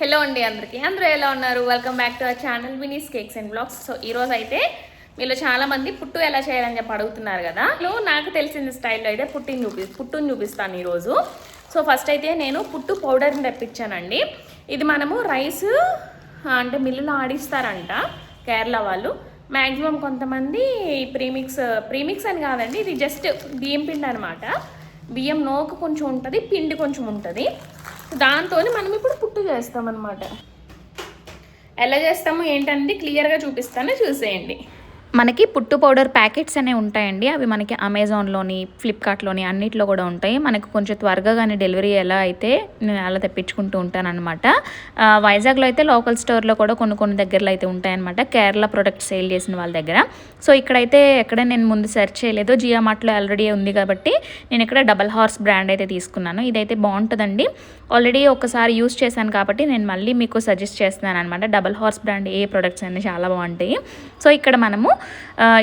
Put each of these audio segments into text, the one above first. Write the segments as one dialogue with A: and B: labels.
A: Hello అండి అందరికీ. అందరూ ఎలా ఉన్నారు? Welcome back to our channel Vinee's cakes and blogs so ఈరోజు అయితే మీలో చాలామంది పుట్టు ఎలా చేయాలని చెప్పి అడుగుతున్నారు కదా? లో నాకు తెలిసిన స్టైల్లో అయితే పుట్టిని చూపి పుట్టుని చూపిస్తాను ఈరోజు సో ఫస్ట్ అయితే నేను పుట్టు పౌడర్ని తెప్పించానండి. ఇది మనము రైస్ అంటే మిల్లులో ఆడిస్తారంట కేరళ వాళ్ళు. మ్యాక్సిమం కొంతమంది ప్రీమిక్స్ ప్రీమిక్స్ అని కాదండి ఇది జస్ట్ బియ్యం పిండి అనమాట బియ్యం నోకు కొంచెం ఉంటుంది పిండి కొంచెం ఉంటుంది. దాంతో మనం ఇప్పుడు పుట్టు చేస్తాం అనమాట ఎలా చేస్తాము ఏంటనేది క్లియర్గా చూపిస్తాను చూసేయండి.
B: మనకి పుట్టు పౌడర్ ప్యాకెట్స్ అనేవి ఉంటాయండి. అవి మనకి అమెజాన్లోని ఫ్లిప్కార్ట్లోని అన్నిట్లో కూడా ఉంటాయి. మనకు కొంచెం త్వరగా కానీ డెలివరీ ఎలా అయితే నేను అలా తెప్పించుకుంటూ ఉంటానన్నమాట. వైజాగ్లో అయితే లోకల్ స్టోర్లో కూడా కొన్ని కొన్ని దగ్గరలో అయితే ఉంటాయన్నమాట. కేరళ ప్రొడక్ట్ సేల్ చేసిన వాళ్ళ దగ్గర. సో ఇక్కడైతే ఎక్కడ నేను ముందు సెర్చ్ చేయలేదు. జియో మార్ట్లో ఆల్రెడీ ఉంది కాబట్టి నేను ఇక్కడ డబల్ హార్స్ బ్రాండ్ అయితే తీసుకున్నాను. ఇదైతే బాగుంటుందండి. ఆల్రెడీ ఒకసారి యూస్ చేశాను కాబట్టి నేను మళ్ళీ మీకు సజెస్ట్ చేస్తున్నాను అనమాట డబల్ హార్స్ బ్రాండ్ ఏ ప్రొడక్ట్స్ అన్నీ చాలా బాగుంటాయి. సో ఇక్కడ మనము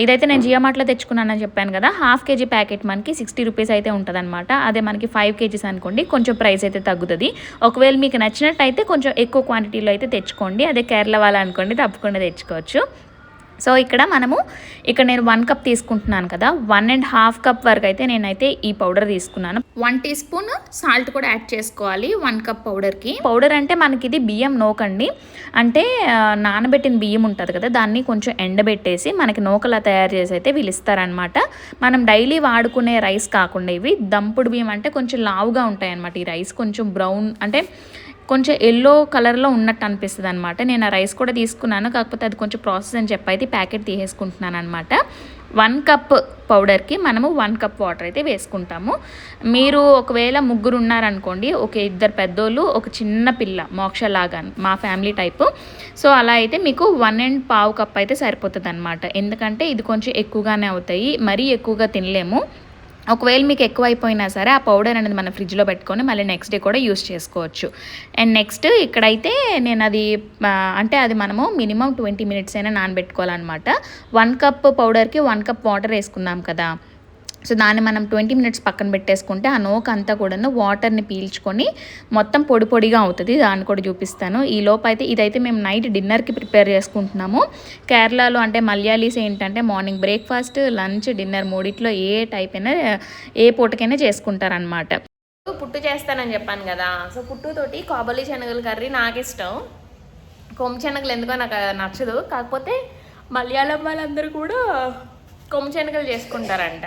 B: ఇదైతే నేను జియో మార్ట్లో తెచ్చుకున్నానని చెప్పాను కదా హాఫ్ కేజీ ప్యాకెట్ మనకి సిక్స్టీ రూపీస్ అయితే ఉంటుందన్నమాట. అదే మనకి ఫైవ్ కేజీస్ అనుకోండి కొంచెం ప్రైస్ అయితే తగ్గుతుంది. ఒకవేళ మీకు నచ్చినట్టయితే కొంచెం ఎక్కువ క్వాంటిటీలో అయితే తెచ్చుకోండి. అదే కేరళ వాళ్ళ అనుకోండి తప్పకుండా తెచ్చుకోవచ్చు. సో ఇక్కడ మనము ఇక్కడ నేను వన్ కప్ తీసుకుంటున్నాను కదా వన్ అండ్ హాఫ్ కప్ వరకు అయితే నేనైతే ఈ పౌడర్ తీసుకున్నాను.
A: వన్ టీ స్పూన్ సాల్ట్ కూడా యాడ్ చేసుకోవాలి వన్ కప్ పౌడర్కి
B: పౌడర్ అంటే మనకి ఇది బియ్యం నోకండి. అంటే నానబెట్టిన బియ్యం ఉంటుంది కదా దాన్ని కొంచెం ఎండబెట్టేసి మనకి నూకలా తయారు చేసి అయితే వీళ్ళు ఇస్తారనమాట మనం డైలీ వాడుకునే రైస్ కాకుండా ఇవి దంపుడు బియ్యం అంటే కొంచెం లావుగా ఉంటాయి అనమాట ఈ రైస్ కొంచెం బ్రౌన్ అంటే కొంచెం ఎల్లో కలర్లో ఉన్నట్టు అనిపిస్తుంది అనమాట నేను ఆ రైస్ కూడా తీసుకున్నాను. కాకపోతే అది కొంచెం ప్రాసెస్ అని చెప్పి అయితే ప్యాకెట్ తీసేసుకుంటున్నాను అనమాట వన్ కప్ పౌడర్కి మనము వన్ కప్ వాటర్ అయితే వేసుకుంటాము. మీరు ఒకవేళ ముగ్గురు ఉన్నారనుకోండి ఒక ఇద్దరు పెద్దోళ్ళు ఒక చిన్న పిల్ల మోక్షలాగా మా ఫ్యామిలీ టైపు సో అలా అయితే మీకు వన్ అండ్ పావు కప్ అయితే సరిపోతుంది అనమాట ఎందుకంటే ఇది కొంచెం ఎక్కువగానే అవుతాయి. మరీ ఎక్కువగా తినలేము. ఒకవేళ మీకు ఎక్కువ అయిపోయినా సరే ఆ పౌడర్ అనేది మన ఫ్రిడ్జ్లో పెట్టుకొని మళ్ళీ నెక్స్ట్ డే కూడా యూస్ చేసుకోవచ్చు. అండ్ నెక్స్ట్ ఇక్కడైతే నేను అది అంటే అది మనము మినిమం ట్వంటీ మినిట్స్ అయినా నానబెట్టుకోవాలన్నమాట. వన్ కప్ పౌడర్కి వన్ కప్ వాటర్ వేసుకున్నాం కదా. సో దాన్ని మనం ట్వంటీ మినిట్స్ పక్కన పెట్టేసుకుంటే ఆ నోక అంతా కూడాను వాటర్ని పీల్చుకొని మొత్తం పొడి పొడిగా అవుతుంది. దాన్ని కూడా చూపిస్తాను. ఈ లోపు అయితే ఇదైతే మేము నైట్ డిన్నర్కి ప్రిపేర్ చేసుకుంటున్నాము. కేరళలో అంటే మలయాళీస్ ఏంటంటే మార్నింగ్ బ్రేక్ఫాస్ట్ లంచ్ డిన్నర్ మూడిట్లో ఏ టైప్ అయినా ఏ పూటకైనా చేసుకుంటారనమాట
A: పుట్టు చేస్తానని చెప్పాను కదా. సో పుట్టుతోటి కాబలి శనగల కర్రీ నాకు ఇష్టం. కొమ్మ శనగలు ఎందుకో నాకు నచ్చదు. కాకపోతే మలయాళం వాళ్ళందరూ కూడా కొమ్మ శనగలు చేసుకుంటారంట.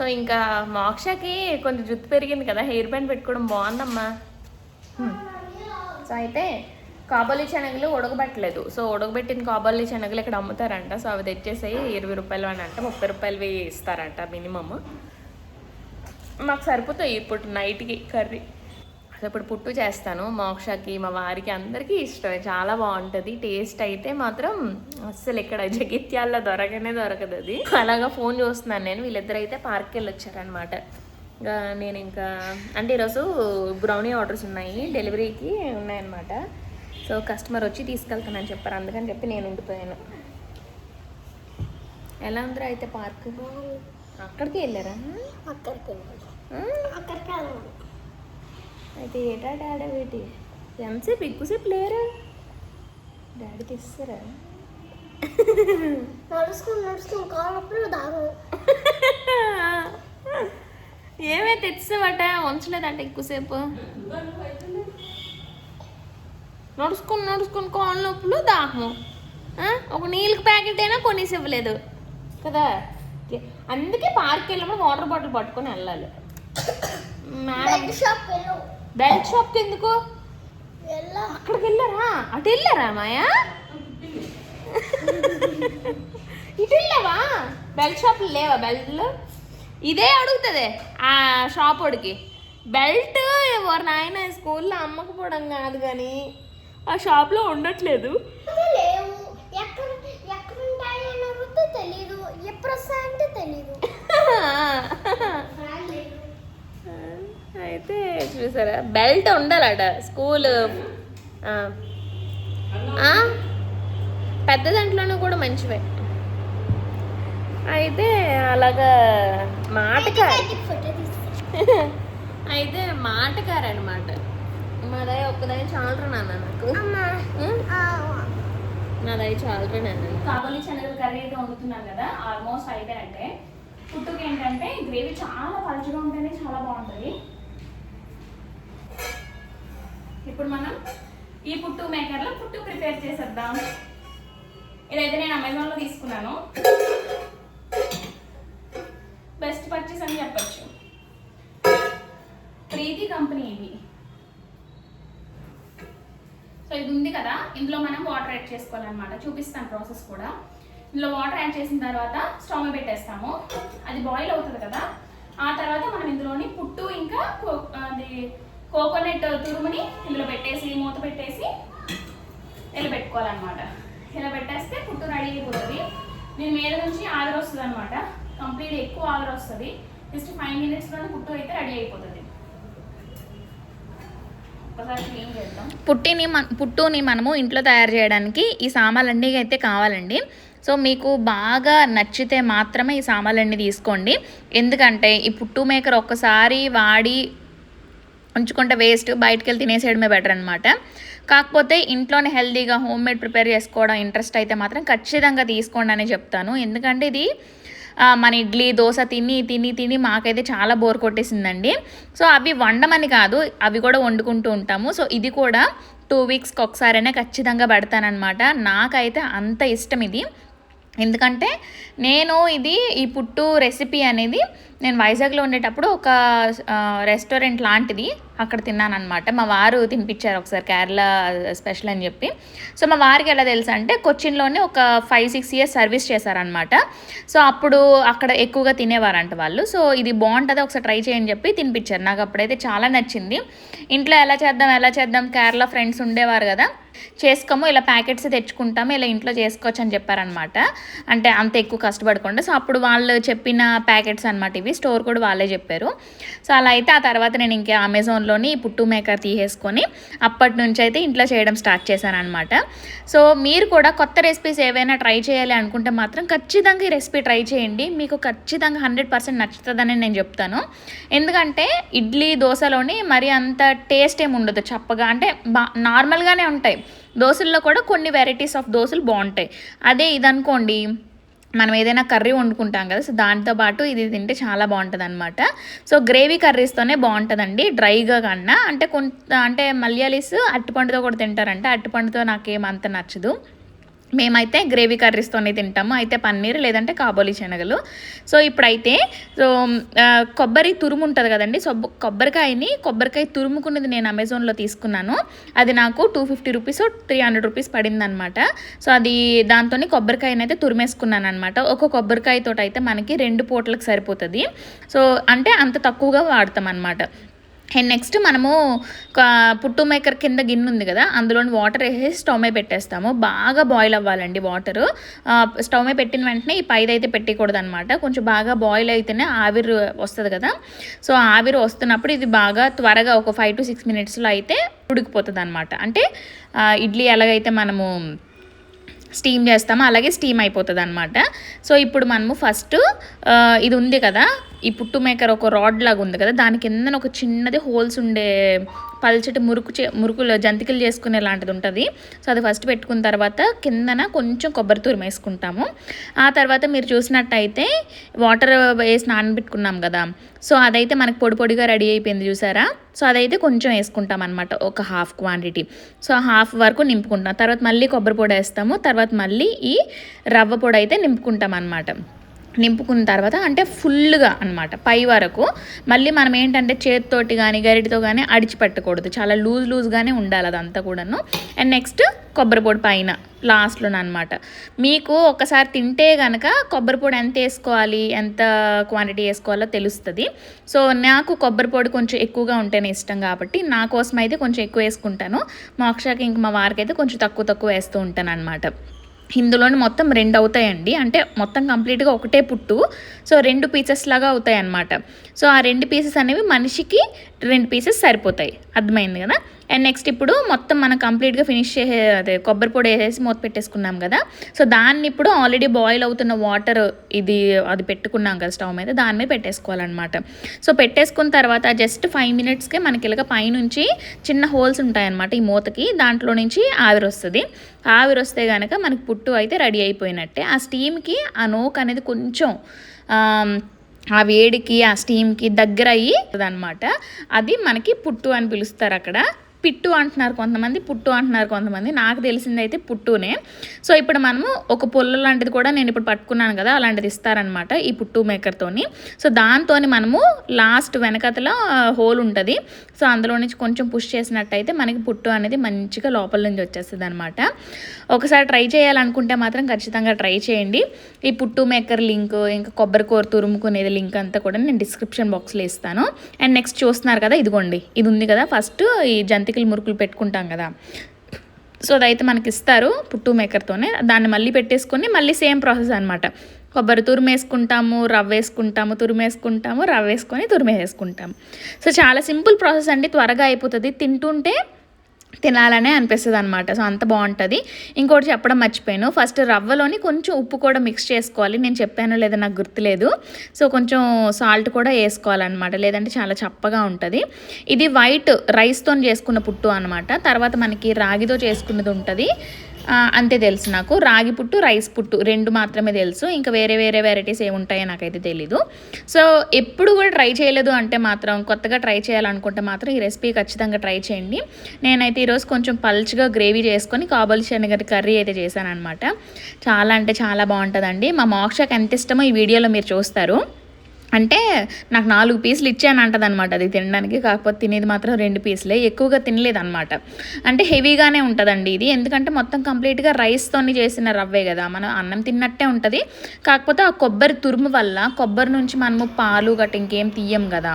A: సో ఇంకా మోక్షకి కొంచెం జుత్తు పెరిగింది కదా హెయిర్ బ్యాండ్ పెట్టుకోవడం బాగుందమ్మా. సో అయితే కాబోలి శనగలు ఉడకబెట్టలేదు. సో ఉడకబెట్టిన కాబోలి శనగలు ఇక్కడ అమ్ముతారంట. సో అవి తెచ్చేసి ఇరవై రూపాయలు అని అంట ముప్పై రూపాయలవి ఇస్తారంట మినిమమ్. మాకు సరిపోతాయి ఇప్పుడు నైట్కి కర్రీ. అసలు ఇప్పుడు పుట్టు చేస్తాను. మోక్షకి మా వారికి అందరికీ ఇష్టమే. చాలా బాగుంటుంది. టేస్ట్ అయితే మాత్రం అస్సలు ఇక్కడ జగిత్యాల్లో దొరకనే దొరకదు అది. అలాగా ఫోన్ చూస్తున్నాను నేను. వీళ్ళిద్దరు అయితే పార్క్కి వెళ్ళి వచ్చారనమాట ఇంకా నేను ఇంకా అంటే ఈరోజు బ్రౌనీ ఆర్డర్స్ ఉన్నాయి. డెలివరీకి ఉన్నాయన్నమాట. సో కస్టమర్ వచ్చి తీసుకెళ్తానని చెప్పారు. అందుకని చెప్పి నేను ఉండిపోయాను. ఎలా ఉందిరా అయితే పార్క్? అక్కడికి వెళ్ళారా?
C: అక్కడికి
A: ఆ?
C: అక్కడికి
A: అయితే ఏటా డాడీ వేటి? ఎంతసేపు? ఎక్కువసేపు లేరా? డాడీ తెస్తారా?
C: నడుచుకుని నడుచుకుని కాళ్ళప్పుడు దాగు
A: ఏమే తెచ్చావట ఉంచలేదంట ఎక్కువసేపు. నడుచుకుని నడుచుకుని కాళ్ళ నొప్పులు దాహం? ఒక నీళ్ళకి ప్యాకెట్ అయినా కొనేసి ఇవ్వలేదు. కదా? అందుకే పార్క్ వెళ్ళినప్పుడు వాటర్ బాటిల్ పట్టుకొని వెళ్ళాలి. మేడం
C: బెడ్ షాప్ వెళ్ళు.
A: బెల్ట్ షాప్కి ఎందుకు అక్కడికి వెళ్ళారా? అటు వెళ్ళారా మాయా? ఇటు వెళ్ళావా? బెల్ట్ షాప్ లేవా? బెల్ట్లు ఇదే అడుగుతుంది ఆ షాప్ వాడికి బెల్ట్ ఎవరు? నాయన స్కూల్లో అమ్మకపోవడం కాదు కానీ ఆ షాప్లో ఉండట్లేదు.
C: తెలీదు. ఎప్పుడు వస్తాయంటే తెలీదు.
A: అయితే చూసారా బెల్ట్ ఉండాలట స్కూల్ ఆ. ఆ? పెద్ద దాంట్లోనూ కూడా మంచివే. అయితే అలాగా మాటకారు. అయితే మాటకారు అనమాట మాదే ఒక్కదాని చాలరా నాన్న నాకు. నాదై చాలరా నాన్న.
B: కాబోలి శనగల కర్రీ అయితే వండుతున్నాను కదా ఆల్మోస్ట్ అయిపోయినట్టే పుట్టుకి ఏంటంటే గ్రేవీ చాలా పలుచగా ఉంటేనే చాలా బాగుంటుంది. ఇప్పుడు మనం ఈ పుట్టు మేకర్లో పుట్టు ప్రిపేర్ చేసేద్దాం. ఇదైతే నేను అమెజాన్లో తీసుకున్నాను. బెస్ట్ పర్చేస్ అని చెప్పచ్చు. ప్రీతి కంపెనీ ఇది. సో ఇది ఉంది కదా? ఇందులో మనం వాటర్ యాడ్ చేసుకోవాలన్నమాట. చూపిస్తాను ప్రాసెస్ కూడా. ఇందులో వాటర్ యాడ్ చేసిన తర్వాత స్టవ్ పెట్టేస్తాము. అది బాయిల్ అవుతుంది కదా? ఆ తర్వాత మనం ఇందులోని పుట్టు ఇంకా కో- అది కోకోనట్ తురుముని ఇందులో పెట్టేసి మూత పెట్టేసి ఇలా ఇలా పెట్టేస్తే పుట్టు రెడీ అయిపోతుంది. దీని మీద నుంచి ఆవిరి వస్తుంది అనమాట కంప్లీట్ ఎక్కువ ఆవిరి వస్తుంది. జస్ట్ ఫైవ్ మినిట్స్లోనే పుట్టు అయితే రెడీ అయిపోతుంది. పుట్టిని మన పుట్టుని మనము ఇంట్లో తయారు చేయడానికి ఈ సామాన్లన్నీ అయితే కావాలండి. సో మీకు బాగా నచ్చితే మాత్రమే ఈ సామాన్లన్నీ తీసుకోండి. ఎందుకంటే ఈ పుట్టు మేకర్ ఒక్కసారి వాడి ఉంచుకుంటే వేస్ట్ బయటకు వెళ్ళి తినేసేయడమే బెటర్ అనమాట కాకపోతే ఇంట్లోనే హెల్తీగా హోమ్ మేడ్ ప్రిపేర్ చేసుకోవడం ఇంట్రెస్ట్ అయితే మాత్రం ఖచ్చితంగా తీసుకోండి అని చెప్తాను. ఎందుకంటే ఇది మన ఇడ్లీ దోశ తిని తిని తిని మాకైతే చాలా బోర్ కొట్టేసిందండి. సో అవి వండమని కాదు అవి కూడా వండుకుంటూ ఉంటాము. సో ఇది కూడా టూ వీక్స్కి ఒకసారైనా ఖచ్చితంగా పెడతానమాట నాకైతే అంత ఇష్టం ఇది. ఎందుకంటే నేను ఇది ఈ పుట్టు రెసిపీ అనేది నేను వైజాగ్లో ఉండేటప్పుడు ఒక రెస్టారెంట్ లాంటిది అక్కడ తిన్నాను అనమాట మా వారు తినిపించారు ఒకసారి కేరళ స్పెషల్ అని చెప్పి. సో మా వారికి ఎలా తెలుసు అంటే కొచ్చిన్లోనే ఒక ఫైవ్ సిక్స్ ఇయర్స్ సర్వీస్ చేశారనమాట సో అప్పుడు అక్కడ ఎక్కువగా తినేవారంట వాళ్ళు. సో ఇది బాగుంటుంది ఒకసారి ట్రై చేయని చెప్పి తినిపించారు. నాకు అప్పుడైతే చాలా నచ్చింది. ఇంట్లో ఎలా చేద్దాం ఎలా చేద్దాం కేరళ ఫ్రెండ్స్ ఉండేవారు కదా. చేసుకోము ఇలా ప్యాకెట్స్ తెచ్చుకుంటాము ఇలా ఇంట్లో చేసుకోవచ్చు అని చెప్పారనమాట అంటే అంత ఎక్కువ కష్టపడకుండా. సో అప్పుడు వాళ్ళు చెప్పిన ప్యాకెట్స్ అనమాట ఇవి. స్టోర్ కూడా వాళ్ళే చెప్పారు. సో అలా అయితే ఆ తర్వాత నేను ఇంకా అమెజాన్లోని పుట్టు మేకర్ తీసేసుకొని అప్పటి నుంచి అయితే ఇంట్లో చేయడం స్టార్ట్ చేశాను అనమాట సో మీరు కూడా కొత్త రెసిపీస్ ఏవైనా ట్రై చేయాలి అనుకుంటే మాత్రం ఖచ్చితంగా ఈ రెసిపీ ట్రై చేయండి. మీకు ఖచ్చితంగా హండ్రెడ్ పర్సెంట్ నచ్చుతుందని నేను చెప్తాను. ఎందుకంటే ఇడ్లీ దోశలోని మరి అంత టేస్ట్ ఏమి ఉండదు చప్పగా. అంటే బా నార్మల్గానే ఉంటాయి. దోశల్లో కూడా కొన్ని వెరైటీస్ ఆఫ్ దోశలు బాగుంటాయి. అదే ఇది అనుకోండి మనం ఏదైనా కర్రీ వండుకుంటాం కదా సో దాంతో పాటు ఇది తింటే చాలా బాగుంటుంది అనమాట సో గ్రేవీ కర్రీస్తోనే బాగుంటుందండి డ్రైగా కన్నా. అంటే కొంత అంటే మలయాళీస్ అట్టుపండుతో కూడా తింటారంట అట్టుపండుతో నాకేమంత నచ్చదు. మేమైతే గ్రేవీ కర్రీస్తోనే తింటాము. అయితే పన్నీర్ లేదంటే కాబోలి శనగలు. సో ఇప్పుడైతే సో కొబ్బరి తురుము ఉంటుంది కదండి. సో కొబ్బరికాయని కొబ్బరికాయ తురుముకున్నది నేను అమెజాన్లో తీసుకున్నాను. అది నాకు two fifty rupees three hundred rupees పడింది అనమాట సో అది దాంతో కొబ్బరికాయని అయితే తురిమేసుకున్నాను అనమాట ఒక కొబ్బరికాయతో అయితే మనకి రెండు పూటలకు సరిపోతుంది. సో అంటే అంత తక్కువగా వాడతాం అనమాట అండ్ నెక్స్ట్ మనము ఒక పుట్టు మేకర్ కింద గిన్నె ఉంది కదా అందులోని వాటర్ వేసేసి స్టవ్ మీద పెట్టేస్తాము. బాగా బాయిల్ అవ్వాలండి వాటర్. స్టవ్ మీద పెట్టిన వెంటనే ఈ పైది అయితే పెట్టకూడదు అనమాట కొంచెం బాగా బాయిల్ అయితేనే ఆవిరి వస్తుంది కదా. సో ఆవిరి వస్తున్నప్పుడు ఇది బాగా త్వరగా ఒక ఫైవ్ టు సిక్స్ మినిట్స్లో అయితే ఉడికిపోతుంది అనమాట అంటే ఇడ్లీ ఎలాగైతే మనము స్టీమ్ చేస్తాము? అలాగే స్టీమ్ అయిపోతుంది అనమాట సో ఇప్పుడు మనము ఫస్ట్ ఇది ఉంది కదా? ఈ పుట్టు మేకర్ ఒక రాడ్ లాగా ఉంది కదా? దాని కిందన ఒక చిన్నది హోల్స్ ఉండే పల్చటి మురుకు చే మురుకులు జంతికలు చేసుకునే లాంటిది ఉంటుంది. సో అది ఫస్ట్ పెట్టుకున్న తర్వాత కిందన కొంచెం కొబ్బరి తురుము వేసుకుంటాము. ఆ తర్వాత మీరు చూసినట్టయితే వాటర్ వేసి నానబెట్టుకున్నాం కదా. సో అదైతే మనకు పొడి పొడిగా రెడీ అయిపోయింది చూసారా? సో అదైతే కొంచెం వేసుకుంటాం అనమాట ఒక హాఫ్ క్వాంటిటీ సో హాఫ్ వరకు నింపుకుంటాం తర్వాత మళ్ళీ కొబ్బరి పొడి వేస్తాము. తర్వాత మళ్ళీ ఈ రవ్వ పొడి అయితే నింపుకుంటాం అనమాట నింపుకున్న తర్వాత అంటే ఫుల్గా అన్నమాట పై వరకు. మళ్ళీ మనం ఏంటంటే చేతితోటి కానీ గరిటితో కానీ అడిచిపెట్టకూడదు చాలా లూజ్ లూజ్గానే ఉండాలి అదంతా కూడాను. అండ్ నెక్స్ట్ కొబ్బరి పొడి పైన లాస్ట్లో అనమాట మీకు ఒకసారి తింటే కనుక కొబ్బరి పొడి ఎంత వేసుకోవాలి ఎంత క్వాంటిటీ వేసుకోవాలో తెలుస్తుంది. సో నాకు కొబ్బరి పొడి కొంచెం ఎక్కువగా ఉంటేనే ఇష్టం కాబట్టి నా కోసం అయితే కొంచెం ఎక్కువ వేసుకుంటాను. మా ఇంక మా వారికి అయితే కొంచెం తక్కువ తక్కువ వేస్తూ ఉంటాను అనమాట ఇందులోని మొత్తం రెండు అవుతాయండి. అంటే మొత్తం కంప్లీట్గా ఒకటే పుట్టు. సో రెండు పీసెస్ లాగా అవుతాయి అన్నమాట సో ఆ రెండు పీసెస్ అనేవి మనిషికి రెండు పీసెస్ సరిపోతాయి. అర్థమైంది కదా? అండ్ నెక్స్ట్ ఇప్పుడు మొత్తం మనం కంప్లీట్గా ఫినిష్ చేసే అదే కొబ్బరి పొడి వేసేసి మూత పెట్టేసుకున్నాం కదా. సో దాన్ని ఇప్పుడు ఆల్రెడీ బాయిల్ అవుతున్న వాటర్ ఇది అది పెట్టుకున్నాం కదా స్టవ్ మీద దాని మీద పెట్టేసుకోవాలన్నమాట. సో పెట్టేసుకున్న తర్వాత జస్ట్ ఫైవ్ మినిట్స్కే మనకి ఇలాగ పైనుంచి చిన్న హోల్స్ ఉంటాయన్నమాట ఈ మూతకి. దాంట్లో నుంచి ఆవిరి వస్తుంది. ఆవిరి వస్తే కనుక మనకి పుట్టు అయితే రెడీ అయిపోయినట్టే. ఆ స్టీమ్కి ఆ నోక్ అనేది కొంచెం ఆ వేడికి ఆ స్టీమ్కి దగ్గర అయ్యి అనమాట అది మనకి పుట్టు అని పిలుస్తారు అక్కడ. పిట్టు అంటున్నారు కొంతమంది పుట్టు అంటున్నారు కొంతమంది. నాకు తెలిసింది అయితే పుట్టునే. సో ఇప్పుడు మనము ఒక పొల్ల లాంటిది కూడా నేను ఇప్పుడు పట్టుకున్నాను కదా అలాంటిది ఇస్తారనమాట ఈ పుట్టు మేకర్తోని. సో దాంతో మనము లాస్ట్ వెనకతల హోల్ ఉంటుంది. సో అందులో నుంచి కొంచెం పుష్ చేసినట్టయితే మనకి పుట్టు అనేది మంచిగా లోపల నుంచి వచ్చేస్తుంది అనమాట ఒకసారి ట్రై చేయాలనుకుంటే మాత్రం ఖచ్చితంగా ట్రై చేయండి. ఈ పుట్టు మేకర్ లింక్ ఇంకా కొబ్బరి కూర తురుముకునేది లింక్ అంతా కూడా నేను డిస్క్రిప్షన్ బాక్స్లో ఇస్తాను. అండ్ నెక్స్ట్ చూస్తున్నారు కదా ఇదిగోండి. ఇది ఉంది కదా ఫస్ట్ ఈ జంతి జంతికలు మురుకులు పెట్టుకుంటాం కదా. సో అదైతే మనకి ఇస్తారు పుట్టు మేకర్తోనే. దాన్ని మళ్ళీ పెట్టేసుకొని మళ్ళీ సేమ్ ప్రాసెస్ అనమాట కొబ్బరి తురిమేసుకుంటాము రవ్వ వేసుకుంటాము తురిమేసుకుంటాము రవ్వ వేసుకొని తురిమేసుకుంటాము సో చాలా సింపుల్ ప్రాసెస్ అండి. త్వరగా అయిపోతుంది. తింటుంటే తినాలనే అనిపిస్తుంది అనమాట సో అంత బాగుంటుంది ఇంకోటి చెప్పడం మర్చిపోయాను. ఫస్ట్ రవ్వలోని కొంచెం ఉప్పు కూడా మిక్స్ చేసుకోవాలి. నేను చెప్పాను లేదా నాకు గుర్తులేదు. సో కొంచెం సాల్ట్ కూడా వేసుకోవాలన్నమాట. లేదంటే చాలా చప్పగా ఉంటుంది. ఇది వైట్ రైస్తో చేసుకున్న పుట్టు అనమాట తర్వాత మనకి రాగితో చేసుకున్నది ఉంటుంది. అంతే తెలుసు నాకు. రాగి పుట్టు రైస్ పుట్టు రెండు మాత్రమే తెలుసు. ఇంకా వేరే వేరే వెరైటీస్ ఏముంటాయో నాకైతే తెలీదు. సో ఎప్పుడు కూడా ట్రై చేయలేదు అంటే మాత్రం కొత్తగా ట్రై చేయాలనుకుంటే మాత్రం ఈ రెసిపీ ఖచ్చితంగా ట్రై చేయండి. నేనైతే ఈరోజు కొంచెం పల్చగా గ్రేవీ చేసుకొని కాబలి శనగ కర్రీ అయితే చేశాను అనమాట చాలా అంటే చాలా బాగుంటుందండి. మా మోక్షకు ఎంత ఇష్టమో ఈ వీడియోలో మీరు చూస్తారు. అంటే నాకు నాలుగు పీసులు ఇచ్చాను అంటదనమాట అది తినడానికి. కాకపోతే తినేది మాత్రం రెండు పీసులే. ఎక్కువగా తినలేదన్నమాట. అంటే హెవీగానే ఉంటుందండి ఇది. ఎందుకంటే మొత్తం కంప్లీట్గా రైస్తోని చేసిన రవ్వే కదా. మనం అన్నం తిన్నట్టే ఉంటుంది. కాకపోతే ఆ కొబ్బరి తురుము వల్ల కొబ్బరి నుంచి మనము పాలు గట్ట ఇంకేం తీయం కదా.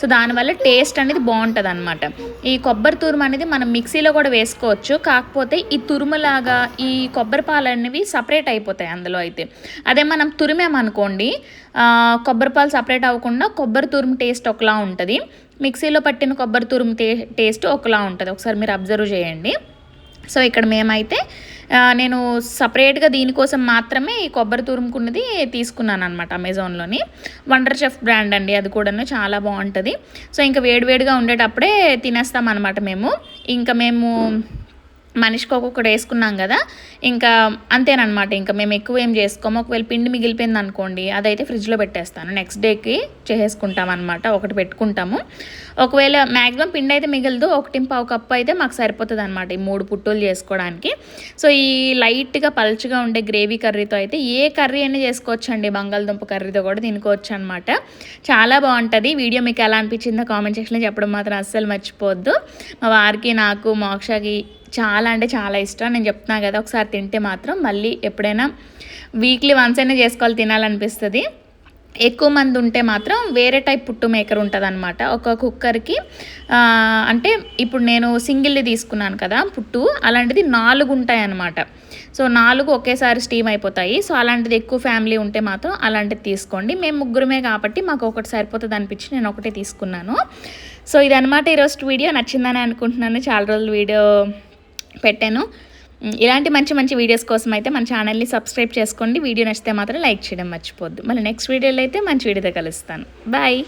B: సో దానివల్ల టేస్ట్ అనేది బాగుంటుంది అనమాట ఈ కొబ్బరి తురుము అనేది మనం మిక్సీలో కూడా వేసుకోవచ్చు. కాకపోతే ఈ తురుములాగా ఈ కొబ్బరి పాలు అనేవి సపరేట్ అయిపోతాయి అందులో అయితే. అదే మనం తురిమేమనుకోండి కొబ్బరి పాలు సపరేట్ అవ్వకుండా కొబ్బరి తురుము టేస్ట్ ఒకలా ఉంటుంది. మిక్సీలో పట్టిన కొబ్బరి తురుము టే టేస్ట్ ఒకలా ఉంటుంది. ఒకసారి మీరు అబ్జర్వ్ చేయండి. సో ఇక్కడ మేమైతే నేను సపరేట్గా దీనికోసం మాత్రమే ఈ కొబ్బరి తురుముకున్నది తీసుకున్నాను అనమాట అమెజాన్లోని. వండర్ చెఫ్ బ్రాండ్ అండి అది కూడాను చాలా బాగుంటుంది. సో ఇంకా వేడివేడిగా ఉండేటప్పుడే తినేస్తాం అనమాట మేము. ఇంకా మేము మనిషికి ఒక్కొక్కటి వేసుకున్నాం కదా ఇంకా అంతేనమాట ఇంకా మేము ఎక్కువ ఏం చేసుకోము. ఒకవేళ పిండి మిగిలిపోయింది అనుకోండి అదైతే ఫ్రిడ్జ్లో పెట్టేస్తాను. నెక్స్ట్ డేకి చేసేసుకుంటాం అనమాట ఒకటి పెట్టుకుంటాము. ఒకవేళ మ్యాక్సిమం పిండి అయితే మిగలదు ఒకటి పావు కప్పు అయితే మాకు సరిపోతుంది అనమాట ఈ మూడు పుట్టులు చేసుకోవడానికి. సో ఈ లైట్గా పల్చగా ఉండే గ్రేవీ కర్రీతో అయితే ఏ కర్రీ అయినా చేసుకోవచ్చు అండి బంగాళదుంప కర్రీతో కూడా తినుకోవచ్చు అనమాట చాలా బాగుంటుంది. వీడియో మీకు ఎలా అనిపించిందో కామెంట్ సెక్షన్లో చెప్పడం మాత్రం అస్సలు మర్చిపోవద్దు. మా వారికి నాకు మోక్షకి చాలా అంటే చాలా ఇష్టం. నేను చెప్తున్నా కదా ఒకసారి తింటే మాత్రం మళ్ళీ ఎప్పుడైనా వీక్లీ వన్స్ అయినా చేసుకోవాలి తినాలనిపిస్తుంది. ఎక్కువ మంది ఉంటే మాత్రం వేరే టైప్ పుట్టు మేకర్ ఉంటుంది అనమాట ఒక కుక్కర్కి అంటే ఇప్పుడు నేను సింగిల్ది తీసుకున్నాను కదా పుట్టు అలాంటిది నాలుగు ఉంటాయి అన్నమాట సో నాలుగు ఒకేసారి స్టీమ్ అయిపోతాయి. సో అలాంటిది ఎక్కువ ఫ్యామిలీ ఉంటే మాత్రం అలాంటిది తీసుకోండి. మేము ముగ్గురమే కాబట్టి మాకు ఒకటి సరిపోతుంది అనిపించి నేను ఒకటే తీసుకున్నాను. సో ఇదనమాట ఈరోజు వీడియో. నచ్చిందని అనుకుంటున్నాను. చాలా రోజులు వీడియో పెట్టాను. ఇలాంటి మంచి మంచి వీడియోస్ కోసం అయితే మన ఛానల్ని సబ్స్క్రైబ్ చేసుకోండి. వీడియో నచ్చితే మాత్రం లైక్ చేయడం మర్చిపోద్దు మళ్ళీ నెక్స్ట్ వీడియోలో అయితే మంచి వీడియోతో కలుస్తాను. బాయ్